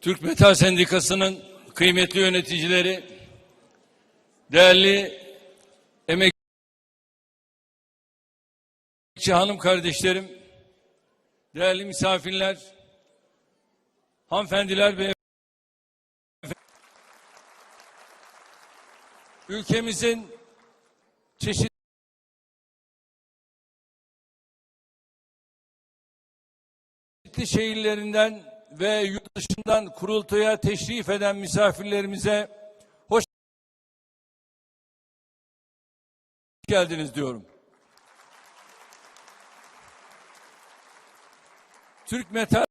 Türk Metal Sendikası'nın kıymetli yöneticileri, değerli emekçi hanım kardeşlerim, değerli misafirler, hanımefendiler ve ülkemizin çeşitli şehirlerinden ve yurt dışından kurultaya teşrif eden misafirlerimize hoş geldiniz diyorum. Türk Metal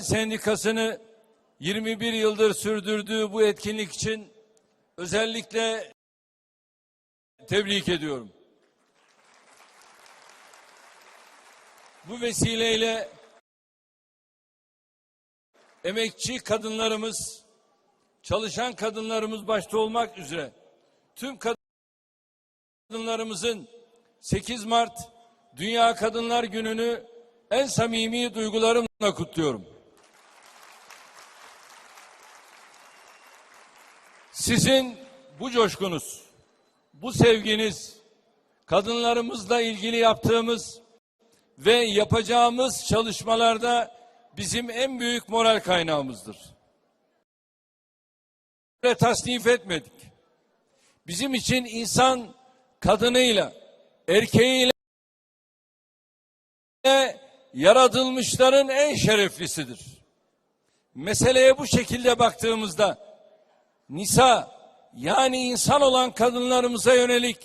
Sendikası'nı 21 yıldır sürdürdüğü bu etkinlik için özellikle tebrik ediyorum. Bu vesileyle emekçi kadınlarımız, çalışan kadınlarımız başta olmak üzere tüm kadınlarımızın 8 Mart Dünya Kadınlar Günü'nü en samimi duygularımla kutluyorum. Sizin bu coşkunuz, bu sevginiz, kadınlarımızla ilgili yaptığımız ve yapacağımız çalışmalarda bizim en büyük moral kaynağımızdır. Ve tasnif etmedik. Bizim için insan kadınıyla, erkeğiyle yaratılmışların en şereflisidir. Meseleye bu şekilde baktığımızda nisa yani insan olan kadınlarımıza yönelik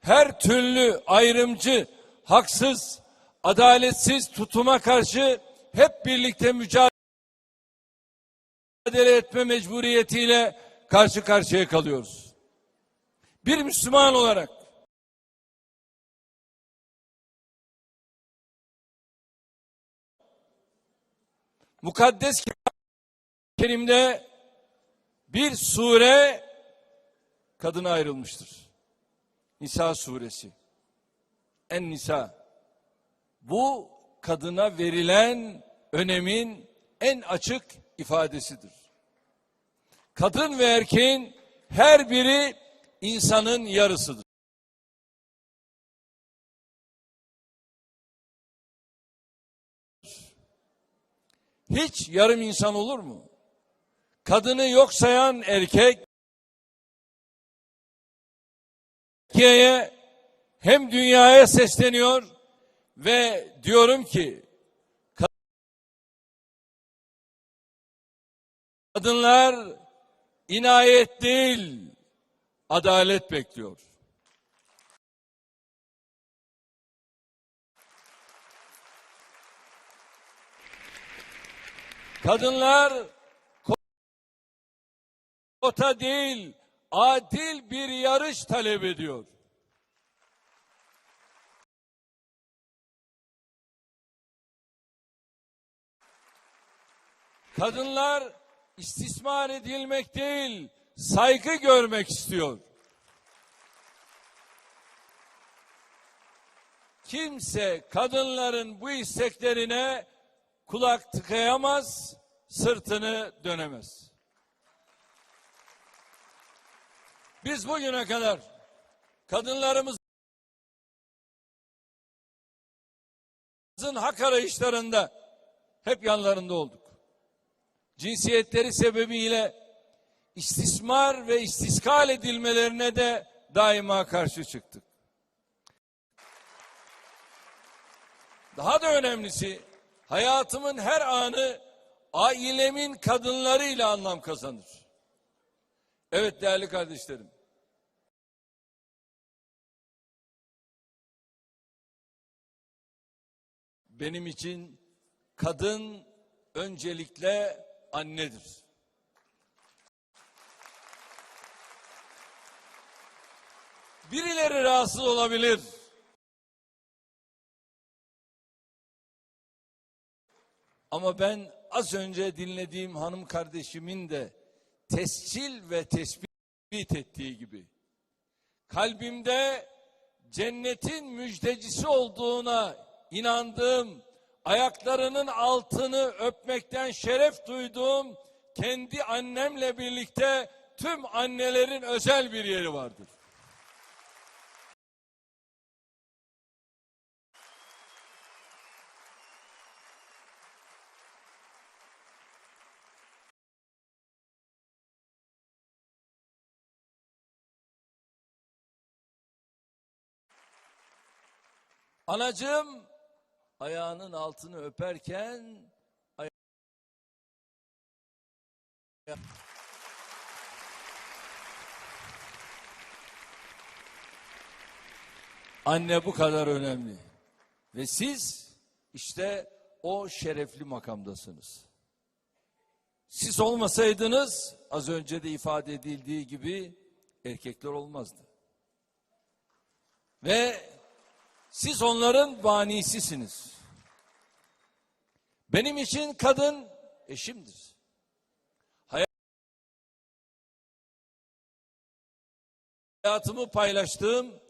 her türlü ayrımcı, haksız, adaletsiz tutuma karşı hep birlikte mücadele etme mecburiyetiyle karşı karşıya kalıyoruz. Bir Müslüman olarak mukaddes Kerim'de bir sure kadına ayrılmıştır. Nisa suresi. En Nisa. Bu kadına verilen önemin en açık ifadesidir. Kadın ve erkeğin her biri insanın yarısıdır. Hiç yarım insan olur mu? Kadını yok sayan erkek Türkiye'ye hem dünyaya sesleniyor ve diyorum ki kadınlar inayet değil adalet bekliyor. Kadınlar kota değil adil bir yarış talep ediyor. Kadınlar istismar edilmek değil, saygı görmek istiyor. Kimse kadınların bu isteklerine kulak tıkayamaz, sırtını dönemez. Biz bugüne kadar kadınlarımızın hak arayışlarında hep yanlarında olduk. Cinsiyetleri sebebiyle istismar ve istiskal edilmelerine de daima karşı çıktık. Daha da önemlisi hayatımın her anı ailemin kadınlarıyla anlam kazanır. Evet değerli kardeşlerim. Benim için kadın öncelikle annedir. Birileri rahatsız olabilir. Ama ben az önce dinlediğim hanım kardeşimin de tescil ve tespit ettiği gibi kalbimde cennetin müjdecisi olduğuna inandığım ayaklarının altını öpmekten şeref duyduğum kendi annemle birlikte tüm annelerin özel bir yeri vardır. Anacığım ayağının altını öperken ay- Anne bu kadar önemli. Ve siz işte o şerefli makamdasınız. Siz olmasaydınız az önce de ifade edildiği gibi erkekler olmazdı. Ve siz onların banisisiniz. Benim için kadın eşimdir. Hayatımı paylaştığım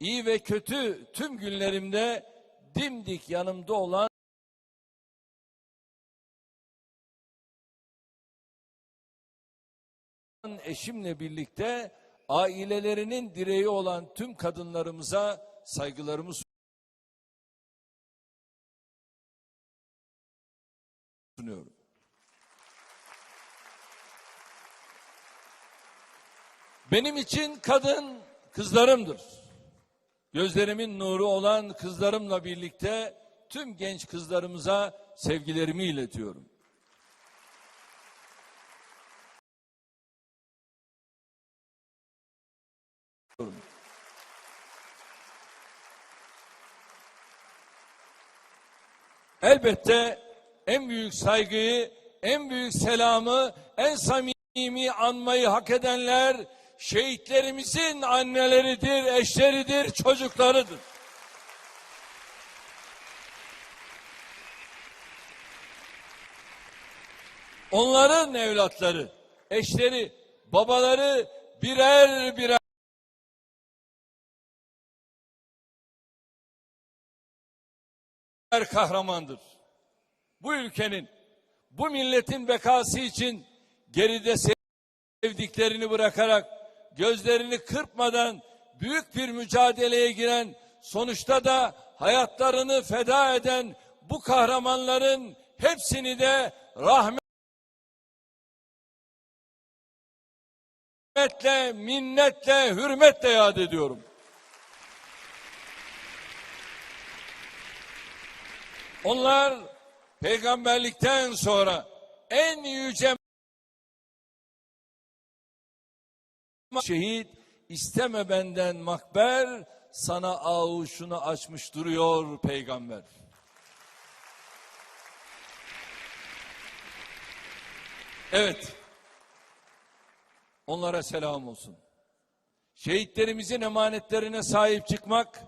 iyi ve kötü tüm günlerimde dimdik yanımda olan eşimle birlikte ailelerinin direği olan tüm kadınlarımıza saygılarımı sunuyorum. Benim için kadın kızlarımdır. Gözlerimin nuru olan kızlarımla birlikte tüm genç kızlarımıza sevgilerimi iletiyorum. Elbette en büyük saygıyı, en büyük selamı, en samimi anmayı hak edenler şehitlerimizin anneleridir, eşleridir, çocuklarıdır. Onların evlatları, eşleri, babaları birer birer kahramandır. Bu ülkenin, bu milletin bekası için geride sevdiklerini bırakarak gözlerini kırpmadan büyük bir mücadeleye giren sonuçta da hayatlarını feda eden bu kahramanların hepsini de rahmetle, minnetle, hürmetle yad ediyorum. Onlar peygamberlikten sonra en yüce şehit isteme benden makber sana avuşunu açmış duruyor peygamber. Evet. Onlara selam olsun. Şehitlerimizin emanetlerine sahip çıkmak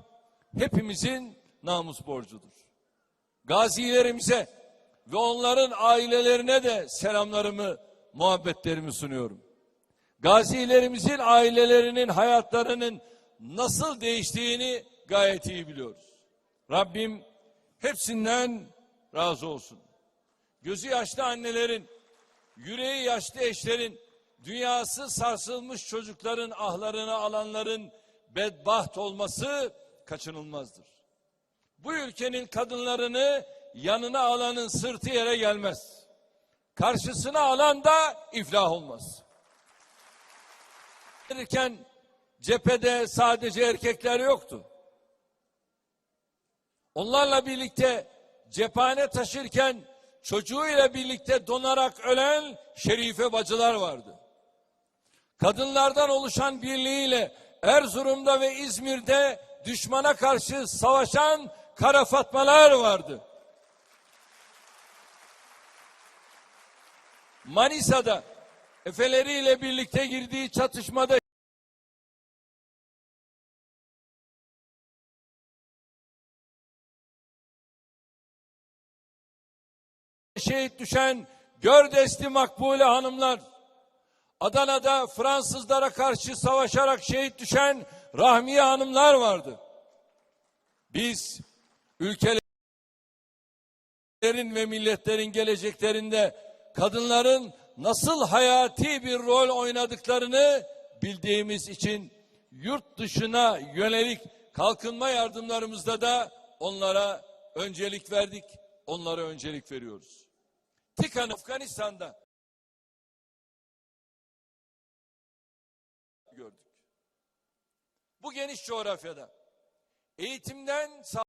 hepimizin namus borcudur. Gazilerimize ve onların ailelerine de selamlarımı, muhabbetlerimi sunuyorum. Gazilerimizin ailelerinin hayatlarının nasıl değiştiğini gayet iyi biliyoruz. Rabbim hepsinden razı olsun. Gözü yaşlı annelerin, yüreği yaşlı eşlerin, dünyası sarsılmış çocukların ahlarını alanların bedbaht olması kaçınılmazdır. Bu ülkenin kadınlarını yanına alanın sırtı yere gelmez. Karşısına alan da iflah olmaz. Verirken cephede sadece erkekler yoktu. Onlarla birlikte cephane taşırken çocuğuyla birlikte donarak ölen şerife bacılar vardı. Kadınlardan oluşan birliğiyle Erzurum'da ve İzmir'de düşmana karşı savaşan kara fatmalar vardı. Manisa'da efeleriyle birlikte girdiği çatışmada şehit düşen Gördesli Makbule hanımlar, Adana'da Fransızlara karşı savaşarak şehit düşen Rahmiye hanımlar vardı. Biz ülkeleri ülkelerin ve milletlerin geleceklerinde kadınların nasıl hayati bir rol oynadıklarını bildiğimiz için yurt dışına yönelik kalkınma yardımlarımızda da onlara öncelik verdik, onlara öncelik veriyoruz. TİKAN Afganistan'da gördük. Bu geniş coğrafyada eğitimden sağ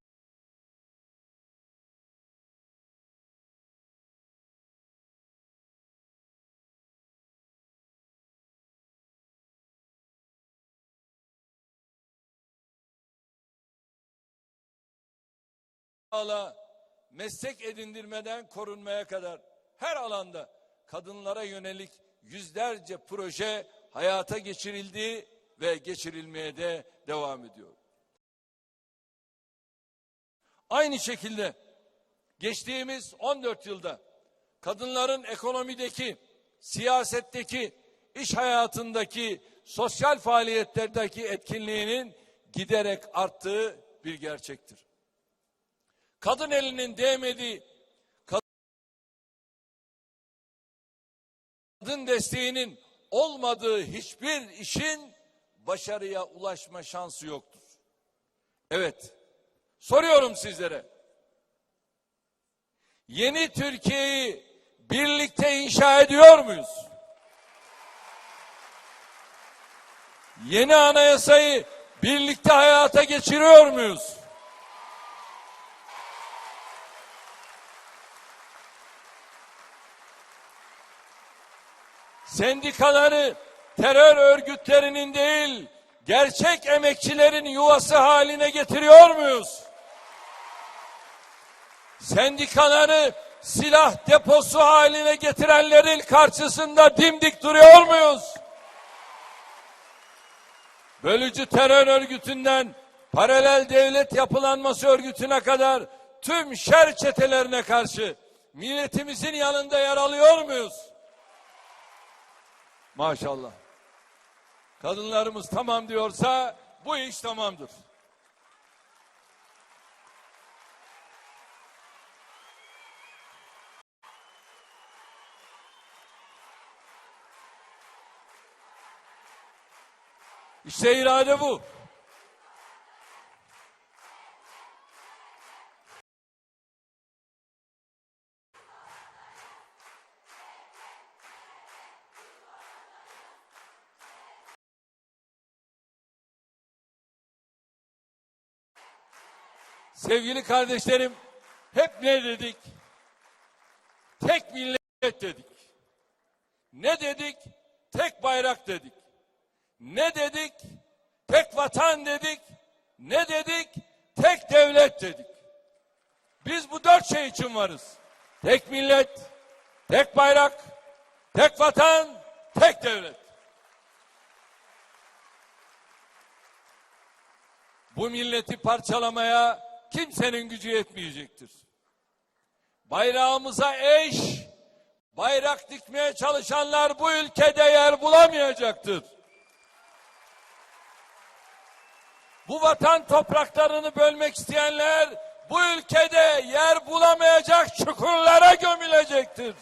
meslek edindirmeden korunmaya kadar her alanda kadınlara yönelik yüzlerce proje hayata geçirildi ve geçirilmeye de devam ediyor. Aynı şekilde geçtiğimiz 14 yılda kadınların ekonomideki, siyasetteki, iş hayatındaki, sosyal faaliyetlerdeki etkinliğinin giderek arttığı bir gerçektir kadın elinin değmediği, kadın desteğinin olmadığı hiçbir işin başarıya ulaşma şansı yoktur. Evet, soruyorum sizlere. Yeni Türkiye'yi birlikte inşa ediyor muyuz? Yeni anayasayı birlikte hayata geçiriyor muyuz? Sendikaları terör örgütlerinin değil, gerçek emekçilerin yuvası haline getiriyor muyuz? Sendikaları silah deposu haline getirenlerin karşısında dimdik duruyor muyuz? Bölücü terör örgütünden paralel devlet yapılanması örgütüne kadar tüm şer çetelerine karşı milletimizin yanında yer alıyor muyuz? Maşallah. Kadınlarımız tamam diyorsa bu iş tamamdır. İşte irade bu. Sevgili kardeşlerim, hep ne dedik? Tek millet dedik. Ne dedik? Tek bayrak dedik. Ne dedik? Tek vatan dedik. Ne dedik? Tek devlet dedik. Biz bu dört şey için varız. Tek millet, tek bayrak, tek vatan, tek devlet. Bu milleti parçalamaya kimsenin gücü yetmeyecektir. Bayrağımıza eş, bayrak dikmeye çalışanlar bu ülkede yer bulamayacaktır. Bu vatan topraklarını bölmek isteyenler bu ülkede yer bulamayacak çukurlara gömülecektir.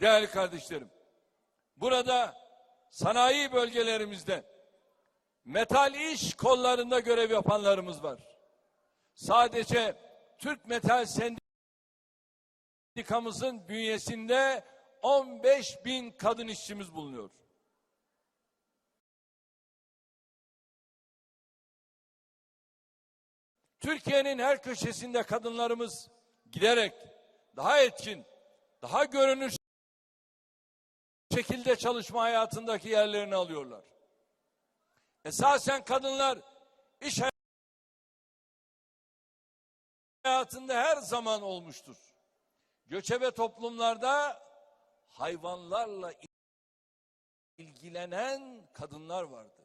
Değerli kardeşlerim, burada sanayi bölgelerimizde metal iş kollarında görev yapanlarımız var. Sadece Türk Metal Sendikamızın bünyesinde 15 bin kadın işçimiz bulunuyor. Türkiye'nin her köşesinde kadınlarımız giderek daha etkin, daha görünür şekilde çalışma hayatındaki yerlerini alıyorlar. Esasen kadınlar iş hayatında her zaman olmuştur. Göçebe toplumlarda hayvanlarla ilgilenen kadınlar vardı.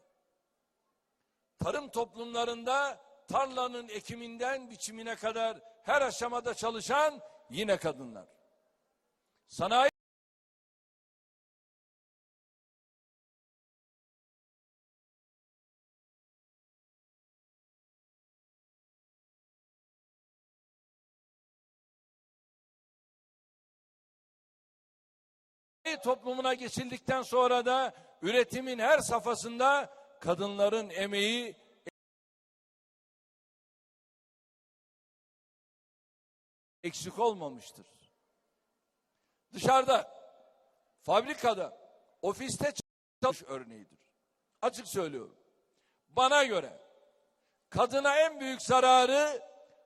Tarım toplumlarında tarlanın ekiminden biçimine kadar her aşamada çalışan yine kadınlar. Sanayi toplumuna geçildikten sonra da üretimin her safhasında kadınların emeği eksik olmamıştır. Dışarıda, fabrikada, ofiste çalış örneğidir. Açık söylüyorum. Bana göre kadına en büyük zararı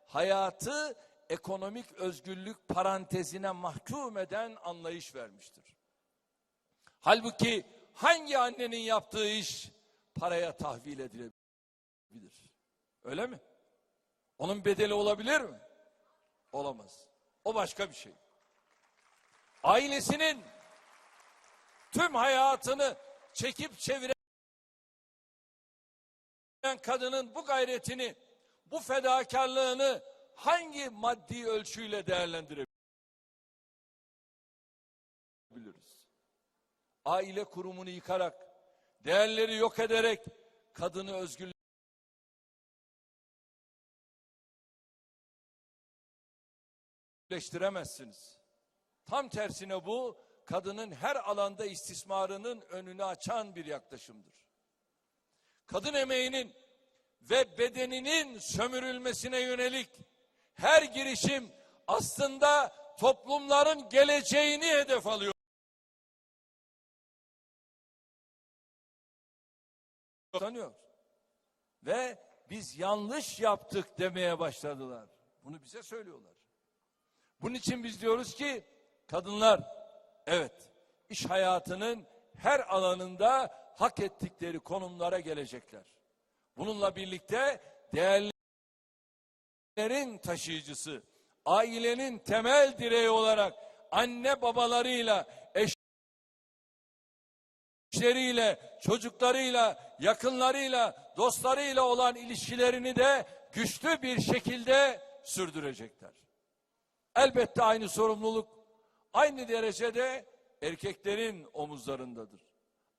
hayatı ekonomik özgürlük parantezine mahkum eden anlayış vermiştir. Halbuki hangi annenin yaptığı iş paraya tahvil edilebilir? Öyle mi? Onun bedeli olabilir mi? Olamaz. O başka bir şey. Ailesinin tüm hayatını çekip çeviren kadının bu gayretini, bu fedakarlığını hangi maddi ölçüyle değerlendirebiliriz? Aile kurumunu yıkarak, değerleri yok ederek kadını özgürleştiremezsiniz. Tam tersine bu kadının her alanda istismarının önünü açan bir yaklaşımdır. Kadın emeğinin ve bedeninin sömürülmesine yönelik her girişim aslında toplumların geleceğini hedef alıyor. Tanıyor. Ve biz yanlış yaptık demeye başladılar. Bunu bize söylüyorlar. Bunun için biz diyoruz ki kadınlar evet iş hayatının her alanında hak ettikleri konumlara gelecekler. Bununla birlikte değerlerin taşıyıcısı, ailenin temel direği olarak anne babalarıyla, eşleriyle, çocuklarıyla, yakınlarıyla, dostlarıyla olan ilişkilerini de güçlü bir şekilde sürdürecekler. Elbette aynı sorumluluk aynı derecede erkeklerin omuzlarındadır.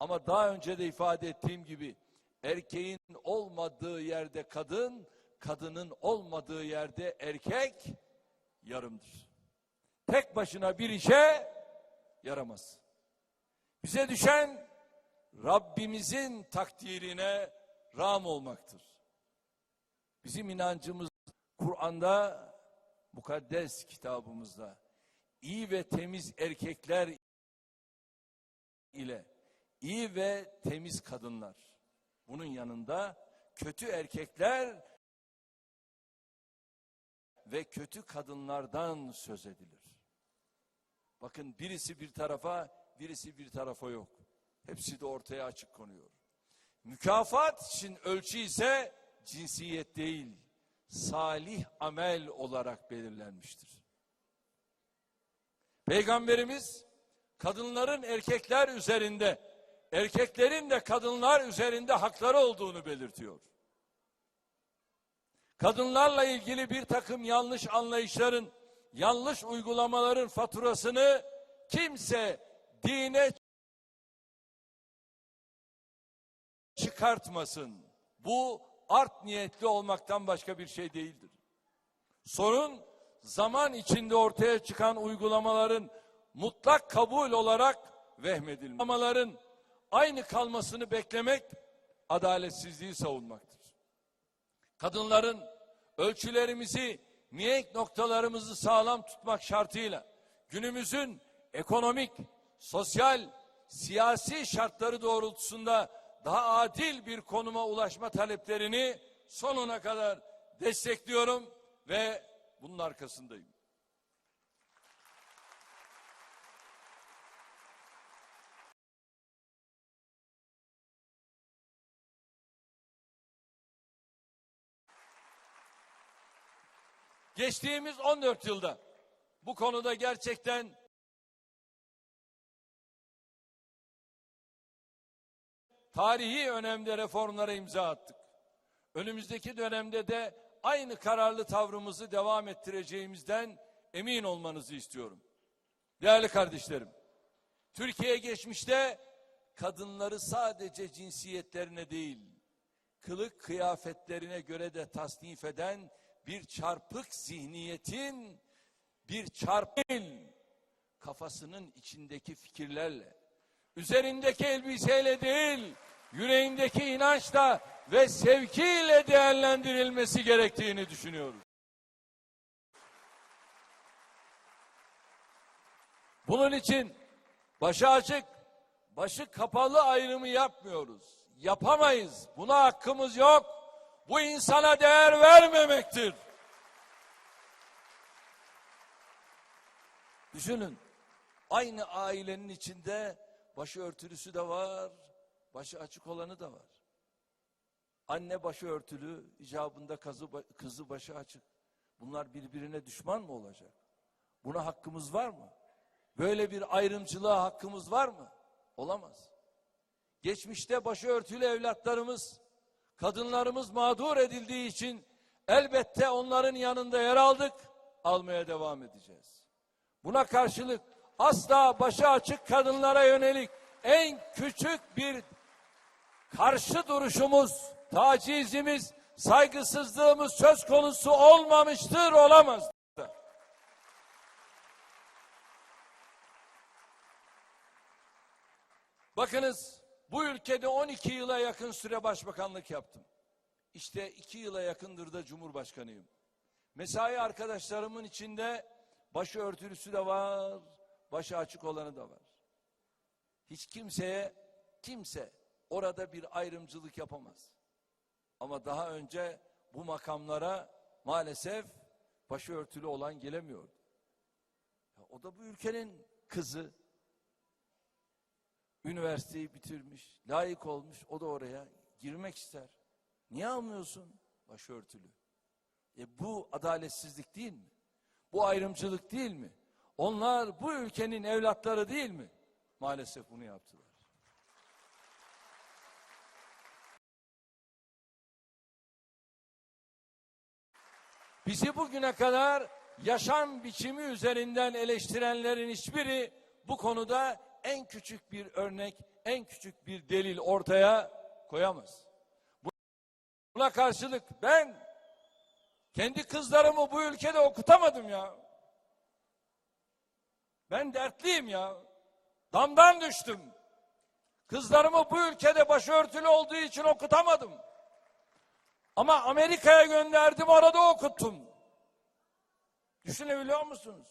Ama daha önce de ifade ettiğim gibi erkeğin olmadığı yerde kadın, kadının olmadığı yerde erkek yarımdır. Tek başına bir işe yaramaz. Bize düşen Rabbimizin takdirine ram olmaktır. Bizim inancımız Kur'an'da mukaddes kitabımızda iyi ve temiz erkekler ile iyi ve temiz kadınlar. Bunun yanında kötü erkekler ve kötü kadınlardan söz edilir. Bakın birisi bir tarafa, birisi bir tarafa yok. Hepsi de ortaya açık konuyor. Mükafat için ölçü ise cinsiyet değil, salih amel olarak belirlenmiştir. Peygamberimiz kadınların erkekler üzerinde, erkeklerin de kadınlar üzerinde hakları olduğunu belirtiyor. Kadınlarla ilgili bir takım yanlış anlayışların, yanlış uygulamaların faturasını kimse dine çıkartmasın. Bu art niyetli olmaktan başka bir şey değildir. Sorun zaman içinde ortaya çıkan uygulamaların mutlak kabul olarak vehmedilmesi. Uygulamaların aynı kalmasını beklemek adaletsizliği savunmaktır. Kadınların ölçülerimizi, mihenk noktalarımızı sağlam tutmak şartıyla günümüzün ekonomik, sosyal, siyasi şartları doğrultusunda daha adil bir konuma ulaşma taleplerini sonuna kadar destekliyorum ve bunun arkasındayım. Geçtiğimiz 14 yılda bu konuda gerçekten tarihi önemde reformlara imza attık. Önümüzdeki dönemde de aynı kararlı tavrımızı devam ettireceğimizden emin olmanızı istiyorum. Değerli kardeşlerim, Türkiye geçmişte kadınları sadece cinsiyetlerine değil, kılık kıyafetlerine göre de tasnif eden bir çarpık zihniyetin bir çarpıl kafasının içindeki fikirlerle, üzerindeki elbiseyle değil, yüreğindeki inançla ve sevkiyle değerlendirilmesi gerektiğini düşünüyoruz. Bunun için başı açık, başı kapalı ayrımı yapmıyoruz. Yapamayız. Buna hakkımız yok. Bu insana değer vermemektir. Düşünün. Aynı ailenin içinde başı örtülüsü de var, başı açık olanı da var. Anne başı örtülü, icabında kızı, kızı başı açık. Bunlar birbirine düşman mı olacak? Buna hakkımız var mı? Böyle bir ayrımcılığa hakkımız var mı? Olamaz. Geçmişte başı örtülü evlatlarımız, kadınlarımız mağdur edildiği için elbette onların yanında yer aldık, almaya devam edeceğiz. Buna karşılık asla başı açık kadınlara yönelik en küçük bir karşı duruşumuz, tacizimiz, saygısızlığımız söz konusu olmamıştır, olamaz. Bakınız bu ülkede 12 yıla yakın süre başbakanlık yaptım. İşte 2 yıla yakındır da cumhurbaşkanıyım. Mesai arkadaşlarımın içinde başı örtülüsü de var, başı açık olanı da var. Hiç kimseye, kimse orada bir ayrımcılık yapamaz. Ama daha önce bu makamlara maalesef başı örtülü olan gelemiyordu. Ya o da bu ülkenin kızı. Üniversiteyi bitirmiş, layık olmuş, o da oraya girmek ister. Niye almıyorsun başörtülü? E bu adaletsizlik değil mi? Bu ayrımcılık değil mi? Onlar bu ülkenin evlatları değil mi? Maalesef bunu yaptılar. Bizi bugüne kadar yaşam biçimi üzerinden eleştirenlerin hiçbiri bu konuda en küçük bir örnek, en küçük bir delil ortaya koyamaz. Buna karşılık ben kendi kızlarımı bu ülkede okutamadım ya. Ben dertliyim ya. Damdan düştüm. Kızlarımı bu ülkede başörtülü olduğu için okutamadım. Ama Amerika'ya gönderdim orada okuttum. Düşünebiliyor musunuz?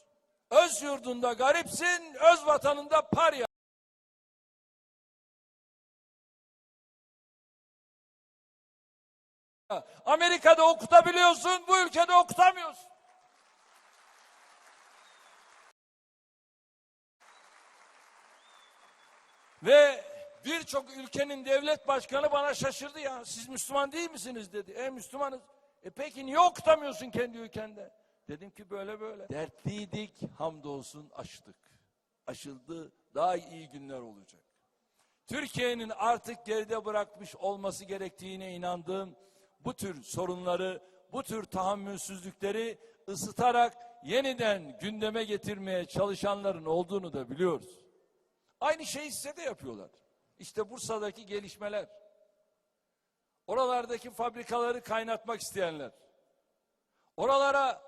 Öz yurdunda garipsin, öz vatanında parya. Amerika'da okutabiliyorsun, bu ülkede okutamıyorsun. Ve birçok ülkenin devlet başkanı bana şaşırdı ya. Siz Müslüman değil misiniz dedi. E Müslümanız. E peki niye okutamıyorsun kendi ülkende? Dedim ki böyle böyle. Dertliydik hamdolsun aştık. Aşıldı daha iyi günler olacak. Türkiye'nin artık geride bırakmış olması gerektiğine inandığım bu tür sorunları, bu tür tahammülsüzlükleri ısıtarak yeniden gündeme getirmeye çalışanların olduğunu da biliyoruz. Aynı şeyi size de yapıyorlar. İşte Bursa'daki gelişmeler. Oralardaki fabrikaları kaynatmak isteyenler. Oralara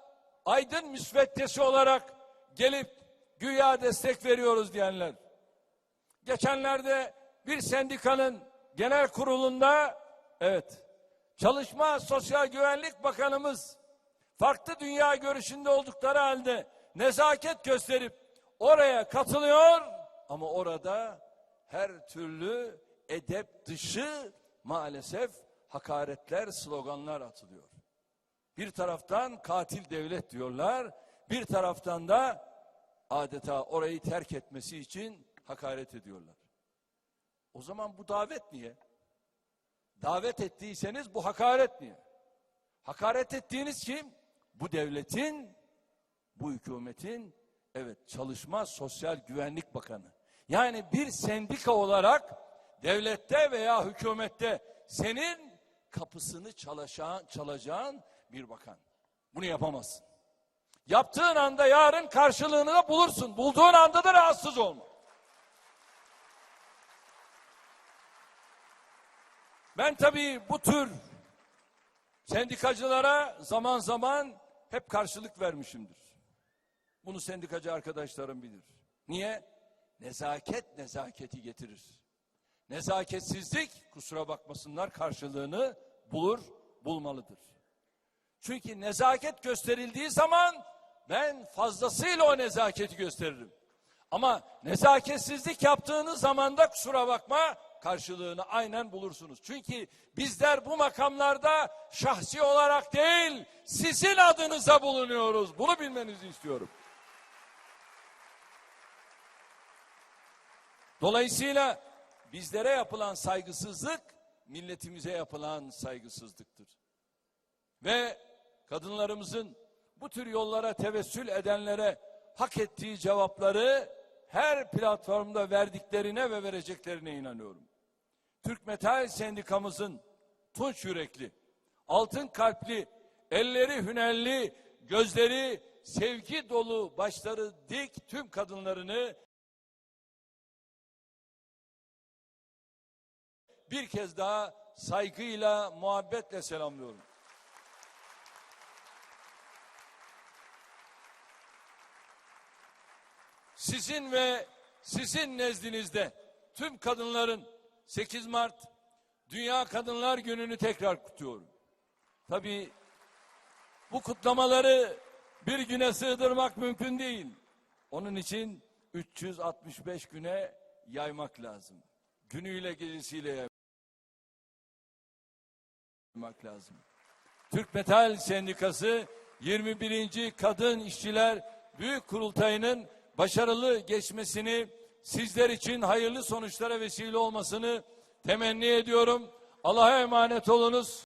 aydın müsveddesi olarak gelip güya destek veriyoruz diyenler. Geçenlerde bir sendikanın genel kurulunda evet Çalışma Sosyal Güvenlik Bakanımız farklı dünya görüşünde oldukları halde nezaket gösterip oraya katılıyor ama orada her türlü edep dışı maalesef hakaretler, sloganlar atılıyor. Bir taraftan katil devlet diyorlar, bir taraftan da adeta orayı terk etmesi için hakaret ediyorlar. O zaman bu davet niye? Davet ettiyseniz bu hakaret niye? Hakaret ettiğiniz kim? Bu devletin, bu hükümetin, evet Çalışma Sosyal Güvenlik Bakanı. Yani bir sendika olarak devlette veya hükümette senin kapısını çalışan, çalacağın bir bakan. Bunu yapamazsın. Yaptığın anda yarın karşılığını da bulursun. Bulduğun anda da rahatsız olma. Ben tabii bu tür sendikacılara zaman zaman hep karşılık vermişimdir. Bunu sendikacı arkadaşlarım bilir. Niye? Nezaket nezaketi getirir. Nezaketsizlik kusura bakmasınlar karşılığını bulur, bulmalıdır. Çünkü nezaket gösterildiği zaman ben fazlasıyla o nezaketi gösteririm. Ama nezaketsizlik yaptığınız zaman da kusura bakma karşılığını aynen bulursunuz. Çünkü bizler bu makamlarda şahsi olarak değil sizin adınıza bulunuyoruz. Bunu bilmenizi istiyorum. Dolayısıyla bizlere yapılan saygısızlık milletimize yapılan saygısızlıktır. Ve kadınlarımızın bu tür yollara tevessül edenlere hak ettiği cevapları her platformda verdiklerine ve vereceklerine inanıyorum. Türk Metal Sendikamızın tunç yürekli, altın kalpli, elleri hünerli, gözleri sevgi dolu, başları dik tüm kadınlarını bir kez daha saygıyla, muhabbetle selamlıyorum. Sizin ve sizin nezdinizde tüm kadınların 8 Mart Dünya Kadınlar Günü'nü tekrar kutluyorum. Tabii bu kutlamaları bir güne sığdırmak mümkün değil. Onun için 365 güne yaymak lazım. Günüyle gecesiyle yaymak lazım. Türk Metal Sendikası 21. Kadın İşçiler Büyük Kurultayı'nın başarılı geçmesini sizler için hayırlı sonuçlara vesile olmasını temenni ediyorum. Allah'a emanet olunuz.